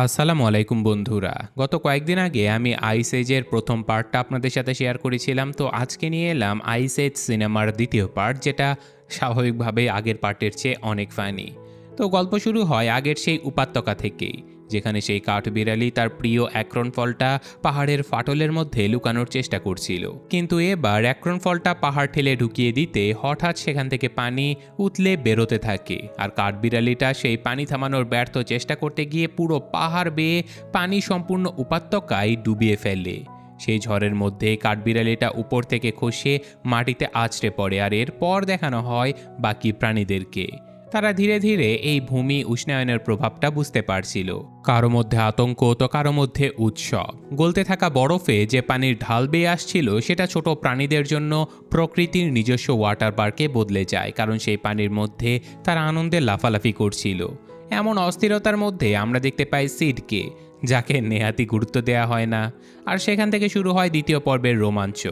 আসসালামু আলাইকুম বন্ধুরা। গত কয়েকদিন আগে আমি আইসেজের প্রথম পার্টটা আপনাদের সাথে শেয়ার করেছিলাম। তো আজকে নিয়ে এলাম আইসেজ সিনেমার দ্বিতীয় পার্ট, যেটা স্বাভাবিকভাবে আগের পার্টের চেয়ে অনেক ফানি তো গল্প শুরু হয় আগের সেই উপত্যকা থেকেই। যেখানে সেই কাঠবিড়ালি তার প্রিয় অ্যাক্রন ফলটা পাহাড়ের ফাটলের মধ্যে লুকানোর চেষ্টা করছিল। কিন্তু এবার অ্যাক্রন ফলটা পাহাড় ঠেলে ঢুকিয়ে দিতে হঠাৎ সেখান থেকে পানি উতলে বেরোতে থাকে। আর কাঠবিড়ালিটা সেই পানি থামানোর ব্যর্থ চেষ্টা করতে গিয়ে পুরো পাহাড় বেয়ে পানি সম্পূর্ণ উপত্যকায় ডুবিয়ে ফেলে। সেই ঝড়ের মধ্যে কাঠবিড়ালিটা উপর থেকে খসে মাটিতে আছড়ে পড়ে আর এরপর দেখানো হয় বাকি প্রাণীদেরকে। তারা ধীরে ধীরে এই ভূমি উষ্ণায়নের প্রভাবটা বুঝতে পারছিল। কারও মধ্যে আতঙ্ক তো কারও মধ্যে উৎসব। গলতে থাকা বরফে যে পানির ঢাল বেয়ে আসছিল, সেটা ছোট প্রাণীদের জন্য প্রকৃতির নিজস্ব ওয়াটার পার্কে বদলে যায়, কারণ সেই পানির মধ্যে তারা আনন্দে লাফালাফি করছিল। এমন অস্থিরতার মধ্যে আমরা দেখতে পাই সিডকে যাকে নেহাতি গুরুত্ব দেওয়া হয় না। আর সেখান থেকে শুরু হয় দ্বিতীয় পর্বের রোমাঞ্চ।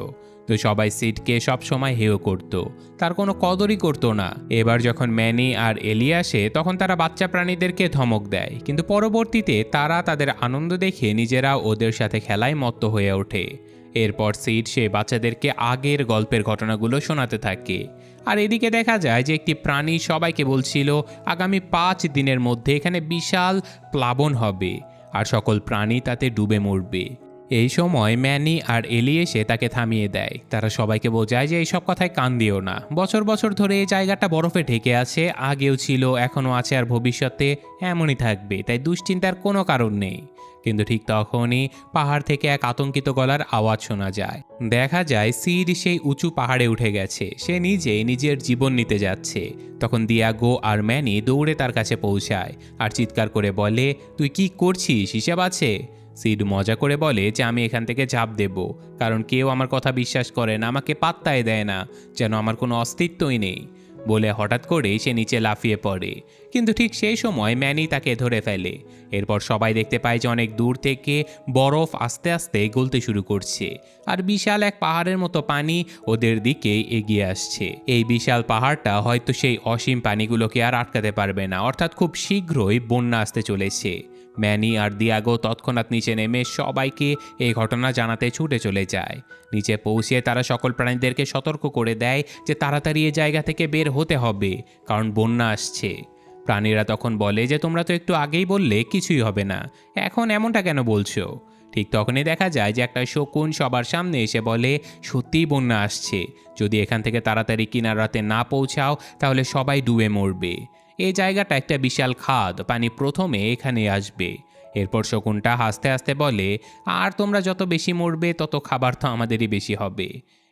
তো সবাই সিটকে সবসময় হেয় করত। তার কোনো কদরই করতো না। এবার যখন ম্যানি আর এলি আসে, তখন তারা বাচ্চা প্রাণীদেরকে ধমক দেয়। কিন্তু পরবর্তীতে তারা তাদের আনন্দ দেখে নিজেরা ওদের সাথে খেলায় মত্ত হয়ে ওঠে। এরপর সিট সে বাচ্চাদেরকে আগের গল্পের ঘটনাগুলো শোনাতে থাকে। আর এদিকে দেখা যায় যে একটি প্রাণী সবাইকে বলছিল, আগামী পাঁচ দিনের মধ্যে এখানে বিশাল প্লাবন হবে। আর সকল প্রাণী তাতে ডুবে মরবে। এই সময় ম্যানি আর এলি এসে তাকে থামিয়ে দেয়। তারা সবাইকে বোঝায় যে এইসব কথায় কান দিও না। বছর বছর ধরে এই জায়গাটা বরফে ঢেকে আছে, আগেও ছিল, এখনও আছে আর ভবিষ্যতে এমনই থাকবে, তাই দুশ্চিন্তার কোনো কারণ নেই। কিন্তু ঠিক তখনই পাহাড় থেকে এক আতঙ্কিত গলার আওয়াজ শোনা যায়। দেখা যায়, সিড সেই উঁচু পাহাড়ে উঠে গেছে। সে নিজেই নিজের জীবন নিতে যাচ্ছে। তখন দিয়াগো আর ম্যানি দৌড়ে তার কাছে পৌঁছায় আর চিৎকার করে বলে, তুই কি করছিস? হিসাব আছে? সিড মজা করে বলে যে, আমি এখান থেকে ঝাঁপ দেব। কারণ কেউ আমার কথা বিশ্বাস করে না, আমাকে পাত্তায় দেয় না। যেন আমার কোনো অস্তিত্বই নেই। বলে হঠাৎ করেই সে নিচে লাফিয়ে পড়ে। কিন্তু ঠিক সেই সময় ম্যানি তাকে ধরে ফেলে। এরপর সবাই দেখতে পায় যে অনেক দূর থেকে বরফ আস্তে আস্তে গলতে শুরু করছে। আর বিশাল এক পাহাড়ের মতো পানি ওদের দিকে এগিয়ে আসছে। এই বিশাল পাহাড়টা হয়তো সেই অসীম পানিগুলোকে আর আটকাতে পারবে না। অর্থাৎ খুব শীঘ্রই বন্যা আসতে চলেছে। ম্যানি আর দিয়াগো তৎক্ষণাৎ নিচে নেমে সবাইকে এই ঘটনা জানাতে ছুটে চলে যায়। নিচে পৌঁছে তারা সকল প্রাণীদেরকে সতর্ক করে দেয় যে তাড়াতাড়ি এ জায়গা থেকে বের হতে হবে, কারণ বন্যা আসছে। প্রাণীরা তখন বলে যে, তোমরা তো একটু আগেই বললে কিছুই হবে না, এখন এমনটা কেন বলছো? ঠিক তখনই দেখা যায় যে একটা শকুন সবার সামনে এসে বলে, সত্যিই বন্যা আসছে, যদি এখান থেকে তাড়াতাড়ি কিনারাতে না পৌঁছাও, তাহলে সবাই ডুবে মরবে। এই জায়গাটা একটা বিশাল খাদ, পানি প্রথমে এখানে আসবে। এরপর শকুনটা হাসতে হাসতে বলে, আর তোমরা যত বেশি মরবে, তত খাবার তো আমাদেরই বেশি হবে।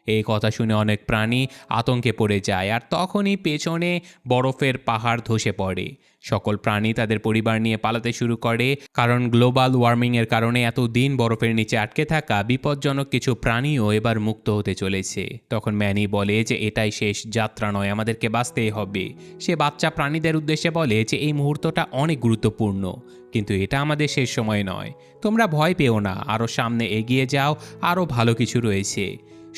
এই কথা শুনে অনেক প্রাণী আতঙ্কে পড়ে যায় আর তখনই পেছনে বরফের পাহাড় ধসে পড়ে। সকল প্রাণী তাদের পরিবার নিয়ে পালাতে শুরু করে কারণ গ্লোবাল ওয়ার্মিংয়ের কারণে এত দিন বরফের নিচে আটকে থাকা বিপজ্জনক কিছু প্রাণীও এবার মুক্ত হতে চলেছে। তখন ম্যানি বলে যে, এটাই শেষ যাত্রা নয়, আমাদেরকে বাঁচতেই হবে। সে বাচ্চা প্রাণীদের উদ্দেশ্যে বলে যে, এই মুহূর্তটা অনেক গুরুত্বপূর্ণ, কিন্তু এটা আমাদের শেষ সময় নয়। তোমরা ভয় পেও না আরও সামনে এগিয়ে যাও আরও ভালো কিছু রয়েছে।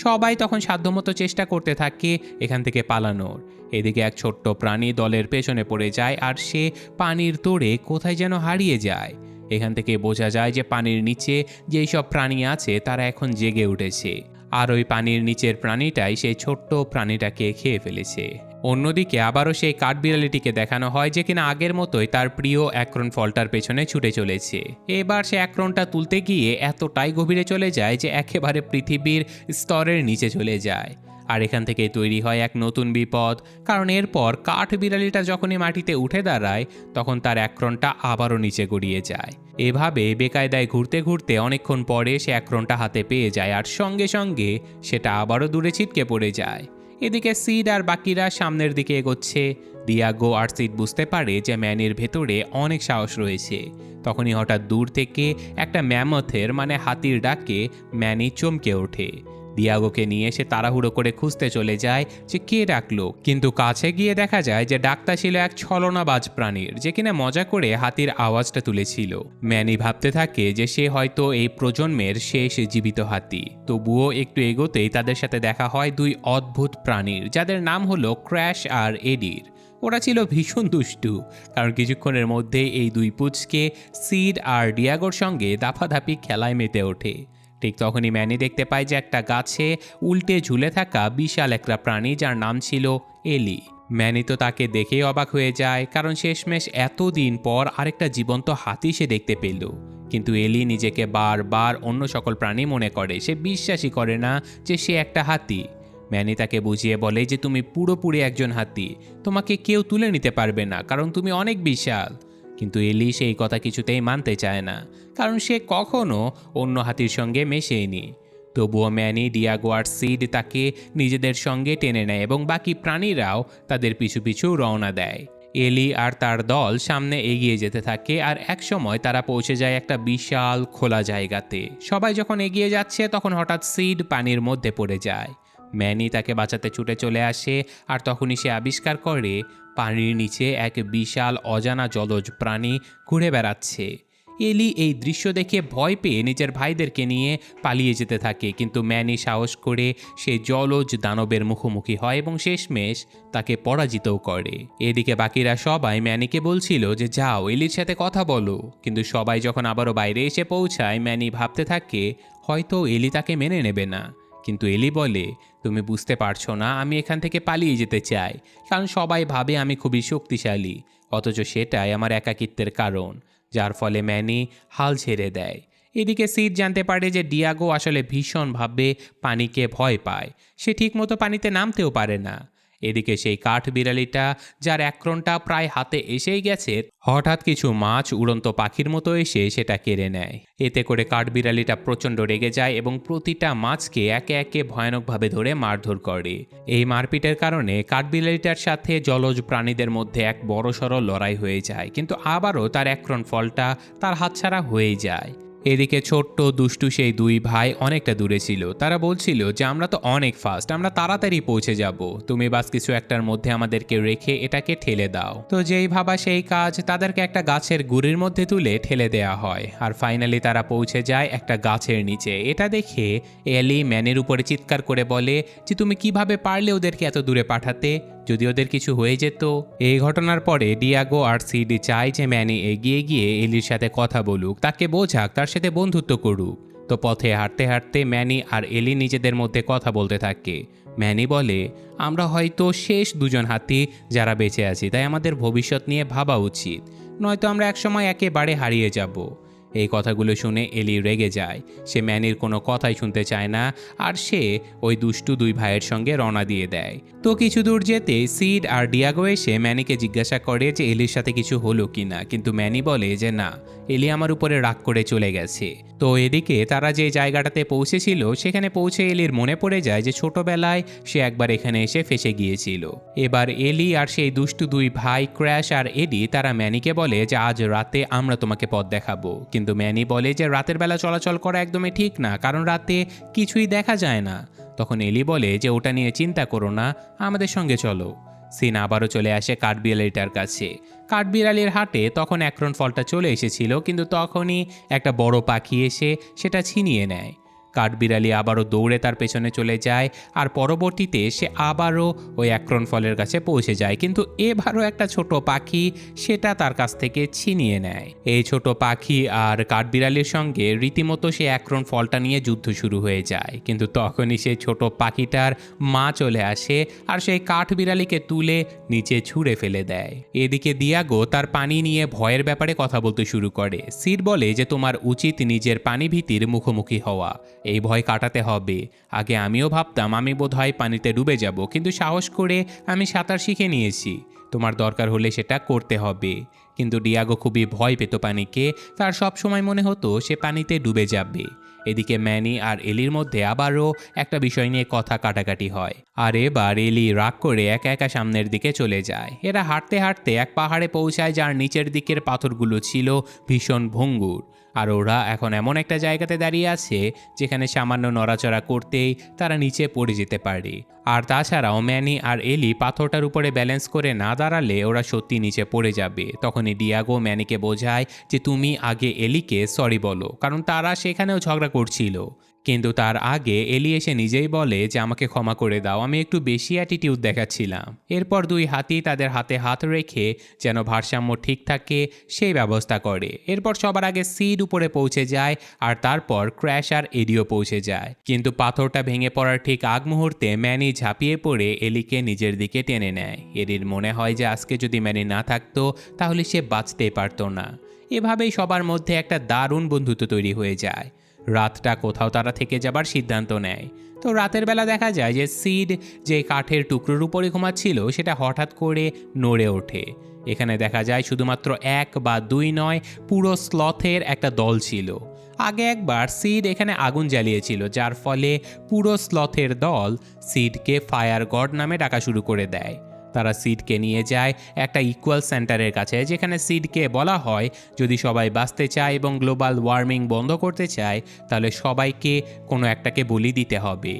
সবাই তখন সাধ্যমতো চেষ্টা করতে থাকে এখান থেকে পালানোর। এদিকে এক ছোট্ট প্রাণী দলের পেছনে পড়ে যায় আর সে পানির তোড়ে কোথায় যেন হারিয়ে যায়। এখান থেকে বোঝা যায় যে পানির নিচে যেই সব প্রাণী আছে তারা এখন জেগে উঠেছে। আর ওই পানির নিচের প্রাণীটাই সেই ছোট্ট প্রাণীটাকে খেয়ে ফেলেছে। অন্যদিকে আবারও সেই কাঠবিড়ালিটিকে দেখানো হয় যে কিনা আগের মতোই তার প্রিয় অ্যাক্রন ফলটার পেছনে ছুটে চলেছে। এবার সে অ্যাক্রনটা তুলতে গিয়ে এতটাই গভীরে চলে যায় যে একেবারে পৃথিবীর স্তরের নিচে চলে যায়। আর এখান থেকে তৈরি হয় এক নতুন বিপদ, কারণ এরপর কাঠ বিড়ালিটা যখনই মাটিতে উঠে দাঁড়ায়, তখন তার অ্যাক্রনটা আবারও নিচে গড়িয়ে যায়। এভাবে বেকায়দায় ঘুরতে ঘুরতে অনেকক্ষণ পরে সে অ্যাক্রনটা হাতে পেয়ে যায় আর সঙ্গে সঙ্গে সেটা আবারও দূরে ছিটকে পড়ে যায়। এদিকে সিড আর বাকিরা সামনের দিকে এগোচ্ছে। দিয়াগো আর সিড বুঝতে পারে যে ম্যানের ভেতরে অনেক সাহস রয়েছে। তখনই হঠাৎ দূর থেকে একটা ম্যামথের মানে হাতির ডাকে ম্যানি চমকে ওঠে। দিয়াগোকে নিয়ে সে তাড়াহুড়ো করে খুঁজতে চলে যায় যে কে ডাকলো। কিন্তু কাছে গিয়ে দেখা যায় যে ডাকটা ছিল এক ছলনাবাজ প্রাণীর, যে কিনা মজা করে হাতির আওয়াজটা তুলেছিল। ম্যানি ভাবতে থাকে যে সে হয়তো এই প্রজন্মের শেষ জীবিত হাতি। তবুও একটু এগোতেই তাদের সাথে দেখা হয় দুই অদ্ভুত প্রাণীর, যাদের নাম হলো ক্র্যাশ আর এডির। ওরা ছিল ভীষণ দুষ্টু, কারণ কিছুক্ষণের মধ্যে এই দুই পুচকে সিড আর ডিয়াগোর সঙ্গে দাফাধাপি খেলায় মেতে ওঠে। ঠিক তখনই ম্যানি দেখতে পায় যে একটা গাছে উল্টে ঝুলে থাকা বিশাল একটা প্রাণী যার নাম ছিল এলি। ম্যানি তো তাকে দেখেই অবাক হয়ে যায়, কারণ শেষমেশ এতদিন পর আরেকটা জীবন্ত হাতি সে দেখতে পেল। কিন্তু এলি নিজেকে বারবার অন্য সকল প্রাণী মনে করে, সে বিশ্বাসই করে না যে সে একটা হাতি। ম্যানি তাকে বুঝিয়ে বলে যে তুমি পুরোপুরি একজন হাতি, তোমাকে কেউ তুলে নিতে পারবে না, কারণ তুমি অনেক বিশাল। কিন্তু এলি সেই কথা কিছুতেই মানতে চায় না। কারণ সে কখনো অন্য হাতির সঙ্গে মেশেনি। তবুও ম্যানি, ডিয়াগো আর সিড তাকে নিজেদের সঙ্গে টেনে নেয় এবং বাকি প্রাণীরাও তাদের পিছু পিছু রওনা দেয়। এলি আর তার দল সামনে এগিয়ে যেতে থাকে আর একসময় তারা পৌঁছে যায় একটা বিশাল খোলা জায়গাতে। সবাই যখন এগিয়ে যাচ্ছে, তখন হঠাৎ সিড পানির মধ্যে পড়ে যায়। ম্যানি তাকে বাঁচাতে ছুটে চলে আসে আর তখনই সে আবিষ্কার করে, পানির নিচে এক বিশাল অজানা জলজ প্রাণী ঘুরে বেড়াচ্ছে। এলি এই দৃশ্য দেখে ভয় পেয়ে নিজের ভাইদেরকে নিয়ে পালিয়ে যেতে থাকে। কিন্তু ম্যানি সাহস করে সে জলজ দানবের মুখোমুখি হয় এবং শেষমেশ তাকে পরাজিতও করে। এদিকে বাকিরা সবাই ম্যানিকে বলছিল যে, যাও, এলির সাথে কথা বলো। কিন্তু সবাই যখন আবারও বাইরে এসে পৌঁছায়, ম্যানি ভাবতে থাকে, হয়তো এলি তাকে মেনে নেবে না। কিন্তু এলি বলে, তুমি বুঝতে পারছ না, আমি এখান থেকে পালিয়ে যেতে চাই। কারণ সবাই ভাবে আমি খুবই শক্তিশালী। অথচ সেটাই আমার একাকিত্বের কারণ। যার ফলে ম্যানি হাল ছেড়ে দেয়। এদিকে সিট জানতে পারে যে ডিয়াগো আসলে ভীষণভাবে পানিকে ভয় পায়। সে ঠিকমতো পানিতে নামতেও পারে না। এদিকে সেই কাঠ বিড়ালিটা, যার একরনটা প্রায় হাতে এসেই গেছে, হঠাৎ কিছু মাছ উড়ন্ত পাখির মতো এসে সেটা কেড়ে নেয়। এতে করে কাঠবিড়ালিটা প্রচণ্ড রেগে যায় এবং প্রতিটা মাছকে একে একে ভয়ানকভাবে ধরে মারধর করে। এই মারপিটের কারণে কাঠবিড়ালিটার সাথে জলজ প্রাণীদের মধ্যে এক বড়সড় লড়াই হয়ে যায়, কিন্তু আবারও তার একরন ফলটা তার হাতছাড়া হয়েই যায়। এদিকে ছোট্ট দুষ্টু সেই দুই ভাই অনেকটা দূরে ছিল। তারা বলছিল যে, আমরা তো অনেক ফাস্ট আমরা তাড়াতাড়ি পৌঁছে যাব। তুমি বাস কিছু একটার মধ্যে আমাদেরকে রেখে এটাকে ঠেলে দাও। তো যেই ভাবা সেই কাজ তাদেরকে একটা গাছের গুড়ির মধ্যে তুলে ঠেলে দেয়া হয়। আর ফাইনালি তারা পৌঁছে যায় একটা গাছের নিচে। এটা দেখে এলি ম্যানের উপরে চিৎকার করে বলে, যে, তুমি কীভাবে পারলে ওদেরকে এত দূরে পাঠাতে? যদি ওদের কিছু হয়ে যেত, এই ঘটনার পরে ডিয়াগো আর সিডি চায় যে ম্যানি এগিয়ে গিয়ে এলির সাথে কথা বলুক, তাকে বোঝাক, তার সাথে বন্ধুত্ব করুক। তো পথে হাঁটতে হাঁটতে ম্যানি আর এলি নিজেদের মধ্যে কথা বলতে থাকে। ম্যানি বলে, আমরা হয়তো শেষ দুজন হাতি যারা বেঁচে আছি, তাই আমাদের ভবিষ্যৎ নিয়ে ভাবা উচিত। নয়তো আমরা একসময় একেবারে হারিয়ে যাব। এই কথাগুলো শুনে এলি রেগে যায়। সে ম্যানির কোনো কথাই শুনতে চায় না, আর সে ওই দুষ্টু দুই ভাইয়ের সঙ্গে রওনা দিয়ে দেয়। তো কিছু দূর যেতে সিড আর ডিয়াগো এসে ম্যানিকে জিজ্ঞাসা করে যে এলির সাথে কিছু হলো কি না কিন্তু ম্যানি বলে যে না, এলি আমার উপরে রাগ করে চলে গেছে। তো এদিকে তারা যে জায়গাটাতে পৌঁছেছিল, সেখানে পৌঁছে এলির মনে পড়ে যায় যে ছোটবেলায় সে একবার এখানে এসে ফেসে গিয়েছিল। এবার এলি আর সেই দুষ্টু দুই ভাই ক্র্যাশ আর এডি তারা ম্যানিকে বলে যে, আজ রাতে আমরা তোমাকে পথ দেখাবো। কিন্তু ম্যানি বলে যে রাতের বেলা চলাচল করা একদমই ঠিক না, কারণ রাতে কিছুই দেখা যায় না। তখন এলি বলে যে ওটা নিয়ে চিন্তা করো না, আমাদের সঙ্গে চলো। সিন আবারও চলে আসে কাঠবিড়ালিটার কাছে। কাঠবিড়ালির হাটে তখন একরন ফলটা চলে এসেছিল, কিন্তু তখনই একটা বড় পাখি এসে সেটা ছিনিয়ে নেয়। কাঠবিড়ালি আবারও দৌড়ে তার পেছনে চলে যায় আর পরবর্তীতে সে আবারও ওই অ্যাক্রন ফলের কাছে পৌঁছে যায়। কিন্তু এবারও একটা ছোট পাখি সেটা তার কাছ থেকে ছিনিয়ে নেয়। এই ছোট পাখি আর কাঠবিড়ালির সঙ্গে রীতিমতো সে অ্যাক্রন ফলটা নিয়ে যুদ্ধ শুরু হয়ে যায়। কিন্তু তখনই সেই ছোট পাখিটার মা চলে আসে আর সেই কাঠবিড়ালিকে তুলে নিচে ছুঁড়ে ফেলে দেয়। এদিকে দিয়াগো তার পানি নিয়ে ভয়ের ব্যাপারে কথা বলতে শুরু করে। সিড বলে যে, তোমার উচিত নিজের পানি ভীতির মুখোমুখি হওয়া। এই ভয় কাটাতে হবে। আগে আমিও ভাবতাম আমি বোধহয় পানিতে ডুবে যাব, কিন্তু সাহস করে আমি সাঁতার শিখে নিয়েছি। তোমার দরকার হলে সেটা করতে হবে। কিন্তু ডিয়াগো খুবই ভয় পেত পানিকে। তার সব সময় মনে হতো সে পানিতে ডুবে যাবে। এদিকে ম্যানি আর এলির মধ্যে আবারও একটা বিষয় নিয়ে কথা কাটাকাটি হয়। আর এবার এলি রাগ করে একা একা সামনের দিকে চলে যায়। এরা হাঁটতে হাঁটতে এক পাহাড়ে পৌঁছায় যার নিচের দিকের পাথরগুলো ছিল ভীষণ ভঙ্গুর। আর ওরা এখন এমন একটা জায়গাতে দাঁড়িয়ে আছে যেখানে সামান্য নড়াচড়া করতেই তারা নিচে পড়ে যেতে পারে। আর তাছাড়াও ম্যানি আর এলি পাথরটার উপরে ব্যালেন্স করে না দাঁড়ালে ওরা সত্যি নিচে পড়ে যাবে। তখনই ডিয়াগো ম্যানিকে বোঝায় যে তুমি আগে এলিকে সরি বলো, কারণ তারা সেখানেও ঝগড়া করছিল। কিন্তু তার আগে এলি এসে নিজেই বলে যে, আমাকে ক্ষমা করে দাও। আমি একটু বেশি অ্যাটিটিউড দেখাচ্ছিলাম। এরপর দুই হাতি তাদের হাতে হাত রেখে যেন ভারসাম্য ঠিক থাকে, সেই ব্যবস্থা করে। এরপর সবার আগে সিড উপরে পৌঁছে যায় আর তারপর ক্র্যাশ আর এডিও পৌঁছে যায়। কিন্তু পাথরটা ভেঙে পড়ার ঠিক আগ মুহূর্তে ম্যানি ঝাঁপিয়ে পড়ে এলিকে নিজের দিকে টেনে নেয়। এরির মনে হয় যে, আজকে যদি ম্যানি না থাকতো, তাহলে সে বাঁচতেই পারতো না। এভাবেই সবার মধ্যে একটা দারুণ বন্ধুত্ব তৈরি হয়ে যায়। রাতটা কোথাও তারা থেকে যাবার সিদ্ধান্ত নেয়। তো রাতের বেলা দেখা যায় যে সিড যে কাঠের টুকরোর উপরে ঘুমাচ্ছিল, সেটা হঠাৎ করে নড়ে ওঠে। এখানে দেখা যায় শুধুমাত্র এক বা দুই নয়, পুরো স্লথের একটা দল ছিল। আগে একবার সিড এখানে আগুন জ্বালিয়েছিল, যার ফলে পুরো স্লথের দল সিডকে ফায়ার গড নামে ডাকা শুরু করে দেয়। তারা সিডকে নিয়ে যায় একটা ইকুয়াল সেন্টারের কাছে, যেখানে সিডকে বলা হয়, যদি সবাই বাঁচতে চায় এবং গ্লোবাল ওয়ার্মিং বন্ধ করতে চায়, তাহলে সবাইকে কোনো একটাকে বলি দিতে হবে।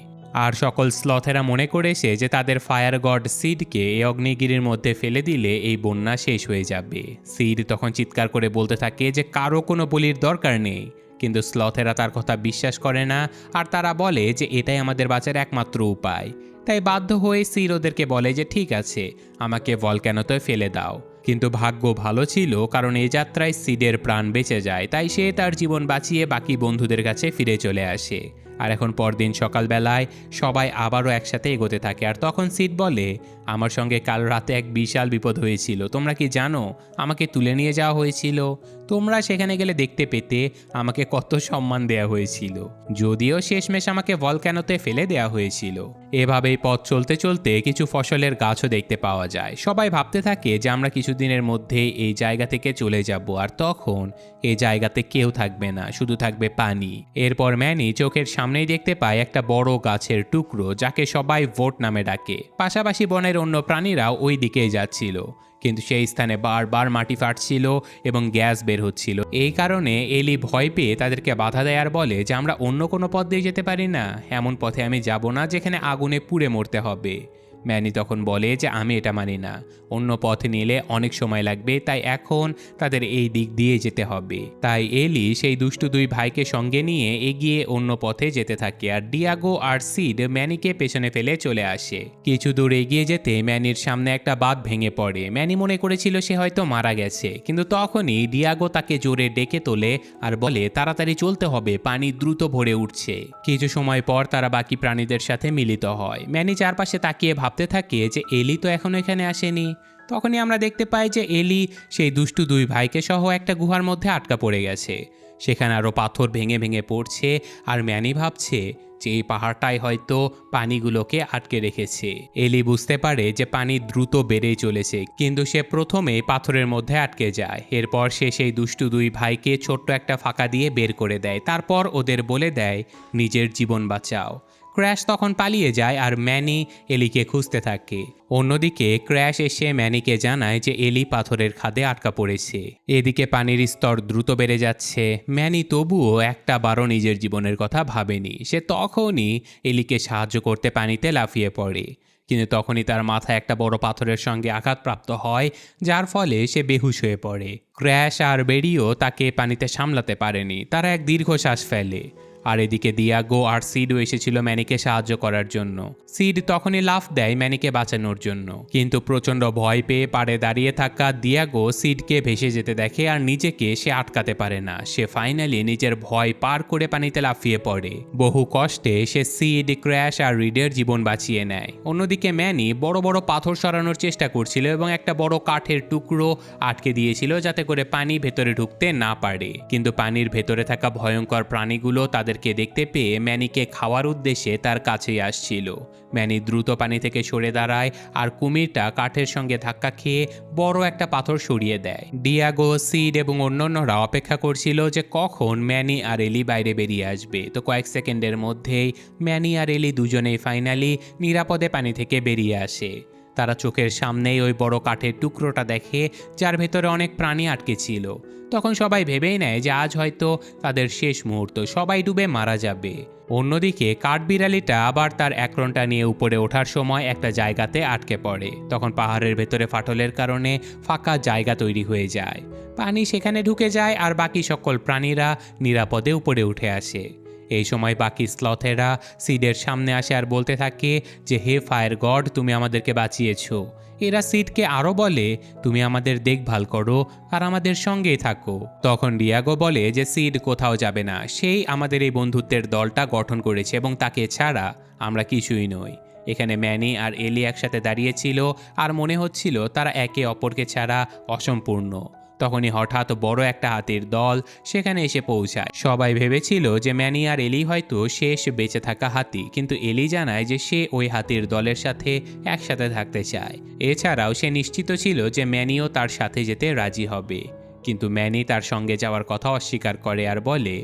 আর সকল স্লথেরা মনে করেছে যে তাদের ফায়ার গড সিডকে এই অগ্নিগিরির মধ্যে ফেলে দিলে এই বন্যা শেষ হয়ে যাবে। সিড তখন চিৎকার করে বলতে থাকে যে কারও কোনো বলির দরকার নেই, কিন্তু স্লথেরা তার কথা বিশ্বাস করে না, আর তারা বলে যে এটাই আমাদের বাঁচার একমাত্র উপায়। তাই বাধ্য হয়ে সির ওদেরকে বলে যে, ঠিক আছে, আমাকে ভলক্যানোতে ফেলে দাও। কিন্তু ভাগ্য ভালো ছিল, কারণ এই যাত্রায় সিডের প্রাণ বেঁচে যায়, তাই সে তার জীবন বাঁচিয়ে বাকি বন্ধুদের কাছে ফিরে চলে আসে। আর এখন পরদিন সকালবেলায় সবাই আবারও একসাথে এগোতে থাকে, আর তখন সিড বলে, আমার সঙ্গে কাল রাতে এক বিশাল বিপদ হয়েছিল, তোমরা কি জানো? আমাকে তুলে নিয়ে যাওয়া হয়েছিল। তোমরা সেখানে গেলে দেখতে পেতে আমাকে কত সম্মান দেয়া হয়েছিল। যদিও শেষমেশ আমাকে ভলক্যানোতে ফেলে দেয়া হয়েছিল। এভাবেই পথ চলতে চলতে কিছু ফসলের গাছও দেখতে পাওয়া যায়। সবাই ভাবতে থাকে যে আমরা কিছুদিনের মধ্যে এই জায়গা থেকে চলে যাব, আর তখন এই জায়গাতে কেউ থাকবে না, শুধু থাকবে পানি। এরপর ম্যানি চোখের সামনেই দেখতে পায় একটা বড় গাছের টুকরো, যাকে সবাই ভোট নামে ডাকে। পাশাপাশি বনের অন্য প্রাণীরাও ওই দিকেই যাচ্ছিল। কিন্তু সেই স্থানে বারবার মাটি ফাটছিল এবং গ্যাস বের হচ্ছিল। এই কারণে এলি ভয় পেয়ে তাদেরকে বাধা দেয় আর বলে যে, আমরা অন্য কোনো পথ দিয়ে যেতে পারি না। এমন পথে আমি যাব না যেখানে আগুনে পুড়ে মরতে হবে। ম্যানি তখন বলে যে, আমি এটা মানি না। অন্য পথ নিলে অনেক সময় লাগবে, তাই এখন তাদের এই দিক দিয়ে যেতে হবে। তাই এলি সেই দুষ্টু দুই ভাইকে সঙ্গে নিয়ে এগিয়ে অন্য পথে যেতে থাকে আর ডিয়াগো আর সিড ম্যানিকে পেছনে ফেলে চলে আসে। কিছু দূর এগিয়ে যেতে ম্যানির সামনে একটা বাঁধ ভেঙে পড়ে। ম্যানি মনে করেছিল সে হয়তো মারা গেছে, কিন্তু তখনই ডিয়াগো তাকে জোরে ডেকে তোলে আর বলে, তাড়াতাড়ি চলতে হবে, পানি দ্রুত ভরে উঠছে। কিছু সময় পর তারা বাকি প্রাণীদের সাথে মিলিত হয়। ম্যানি চারপাশে তাকিয়ে ভাবতে থাকে যে এলি তো এখনও এখানে আসেনি। তখনই আমরা দেখতে পাই যে এলি সেই দুষ্টু দুই ভাইকে সহ একটা গুহার মধ্যে আটকা পড়ে গেছে। সেখানে আরও পাথর ভেঙে ভেঙে পড়ছে আর ম্যানি ভাবছে যে এই পাহাড়টাই হয়তো পানিগুলোকে আটকে রেখেছে। এলি বুঝতে পারে যে পানি দ্রুত বেড়েই চলেছে, কিন্তু সে প্রথমে পাথরের মধ্যে আটকে যায়। এরপর সে সেই দুষ্টু দুই ভাইকে ছোট্ট একটা ফাঁকা দিয়ে বের করে দেয়। তারপর ওদের বলে দেয়, নিজের জীবন বাঁচাও। ক্র্যাশ তখন পালিয়ে যায় আর ম্যানি এলিকে খুঁজতে থাকে। অন্যদিকে ক্র্যাশ এসে ম্যানিকে জানায় যে এলি পাথরের খাদে আটকা পড়েছে। এদিকে পানির স্তর দ্রুত বেড়ে যাচ্ছে। ম্যানি তবুও একটা বারও নিজের জীবনের কথা ভাবেনি। সে তখনই এলিকে সাহায্য করতে পানিতে লাফিয়ে পড়ে। কিন্তু তখনই তার মাথায় একটা বড় পাথরের সঙ্গে আঘাতপ্রাপ্ত হয়, যার ফলে সে বেহুশ হয়ে পড়ে। ক্র্যাশ আর বেরিও তাকে পানিতে সামলাতে পারেনি। তারা এক দীর্ঘশ্বাস ফেলে। আর এদিকে দিয়াগো আর সিডও এসেছিল ম্যানিকে সাহায্য করার জন্য। সিড তখনই লাফ দেয় ম্যানিকে বাঁচানোর জন্য। কিন্তু প্রচণ্ড ভয় পেয়ে পাড়ে দাঁড়িয়ে থাকা দিয়াগো সিডকে ভেসে যেতে দেখে আর নিজেকে সে আটকাতে পারে না। সে ফাইনালি নিজের ভয় পার করে পানিতে লাফিয়ে পড়ে। বহু কষ্টে সে সিড, ক্র্যাশ আর রিডের জীবন বাঁচিয়ে নেয়। অন্যদিকে ম্যানি বড় বড় পাথর সরানোর চেষ্টা করছিল এবং একটা বড় কাঠের টুকরো আটকে দিয়েছিল যাতে করে পানি ভেতরে ঢুকতে না পারে। কিন্তু পানির ভেতরে থাকা ভয়ঙ্কর প্রাণীগুলো তাদেরকে দেখতে পেয়ে ম্যানিকে খাওয়ার উদ্দেশ্যে তার কাছেই আসছিল। ম্যানি দ্রুত পানি থেকে সরে দাঁড়ায় আর কুমিরটা কাঠের সঙ্গে ধাক্কা খেয়ে বড় একটা পাথর সরিয়ে দেয়। ডিয়াগো, সিড এবং অন্যান্যরা অপেক্ষা করছিল যে কখন ম্যানি আর এলি বাইরে বেরিয়ে আসবে। তো কয়েক সেকেন্ডের মধ্যেই ম্যানি আর এলি দুজনেই ফাইনালি নিরাপদে পানি থেকে বেরিয়ে আসে। তারা চোখের সামনেই ওই বড় কাঠের টুকরোটা দেখে যার ভেতরে অনেক প্রাণী আটকে ছিল। তখন সবাই ভেবেই নেয় যে আজ হয়তো তাদের শেষ মুহূর্ত, সবাই ডুবে মারা যাবে। অন্যদিকে কাঠবিড়ালিটা আবার তার একরনটা নিয়ে উপরে ওঠার সময় একটা জায়গাতে আটকে পড়ে। তখন পাহাড়ের ভেতরে ফাটলের কারণে ফাঁকা জায়গা তৈরি হয়ে যায়। পানি সেখানে ঢুকে যায় আর বাকি সকল প্রাণীরা নিরাপদে উপরে উঠে আসে। এই সময় বাকি স্লথেরা সিডের সামনে আসে আর বলতে থাকে যে, হে ফায়ার গড, তুমি আমাদেরকে বাঁচিয়েছো। এরা সিডকে আরও বলে, তুমি আমাদের দেখভাল করো আর আমাদের সঙ্গেই থাকো। তখন ডিয়াগো বলে যে, সিড কোথাও যাবে না। সেই আমাদের এই বন্ধুত্বের দলটা গঠন করেছে এবং তাকে ছাড়া আমরা কিছুই নই। এখানে ম্যানি আর এলি একসাথে দাঁড়িয়েছিল আর মনে হচ্ছিল তারা একে অপরকে ছাড়া অসম্পূর্ণ। তখনই হঠাৎ বড় একটা হাতির দল সেখানে এসে পৌঁছায়। সবাই ভেবেছিল যে ম্যানি আর এলি হয়তো শেষ বেঁচে থাকা হাতি, কিন্তু এলি জানায় যে সে ওই হাতির দলের সাথে একসাথে থাকতে চায়। এছাড়াও সে নিশ্চিত ছিল যে ম্যানিও তার সাথে যেতে রাজি হবে। কিন্তু ম্যানি তার সঙ্গে যাওয়ার কথা অস্বীকার করে আর বলে,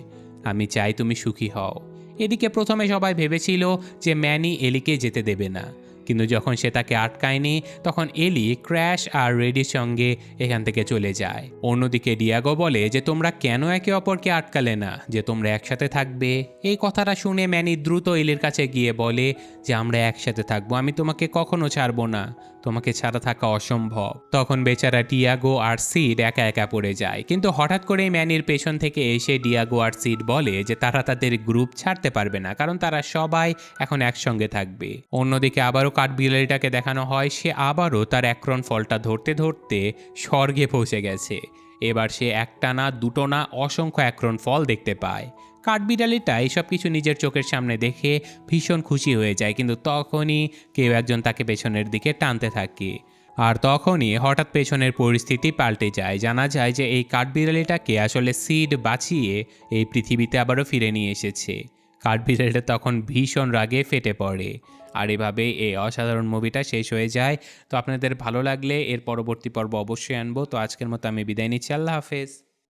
আমি চাই তুমি সুখী হও। এদিকে প্রথমে সবাই ভেবেছিল যে ম্যানি এলিকে যেতে দেবে না। কিন্তু যখন সে তাকে আটকায়নি, তখন এলি ক্র্যাশ আর রেডির সঙ্গে এখান থেকে চলে যায়। অন্যদিকে ডিয়াগো বলে যে, তোমরা কেন একে অপরকে আটকালে না? যে, তোমরা একসাথে থাকবে? এই কথাটা শুনে ম্যানি দ্রুত এলির কাছে গিয়ে বলে, যে, আমরা একসাথে থাকব। আমি তোমাকে কখনো ছাড়বো না। তোমাকে ছাড়া থাকা অসম্ভব। তখন বেচারা ডিয়াগো আর সিড একা একা পড়ে যায়। কিন্তু হঠাৎ করেই ম্যানির পেছন থেকে এসে ডিয়াগো আর সিড বলে যে, তারা তাদের গ্রুপ ছাড়তে পারবে না, কারণ তারা সবাই এখন একসঙ্গে থাকবে। অন্যদিকে আবারও কাঠবিড়ালিটাকে দেখানো হয়, সে আবারও তার একরন ফলটা ধরতে ধরতে স্বর্গে পৌঁছে গেছে। এবার সে একটা না দুটো না অসংখ্য একরন ফল দেখতে পায়। কাঠবিড়ালিটা এইসব কিছু নিজের চোখের সামনে দেখে ভীষণ খুশি হয়ে যায়, কিন্তু তখনই কেউ একজন তাকে পেছনের দিকে টানতে থাকে। আর তখনই হঠাৎ পেছনের পরিস্থিতি পাল্টে যায়। জানা যায় যে এই কাঠবিড়ালিটাকে আসলে সিড বাঁচিয়ে এই পৃথিবীতে আবারও ফিরে নিয়ে এসেছে। কাঠবিড়ালিটা তখন ভীষণ রাগে ফেটে পড়ে। আর এভাবে এই অসাধারণ মুভিটা শেষ হয়ে যায়। তো আপনাদের ভালো লাগলে এর পরবর্তী পর্ব অবশ্যই আনব। তো আজকের মতো আমি বিদায় নিচ্ছি। আল্লাহ হাফেজ।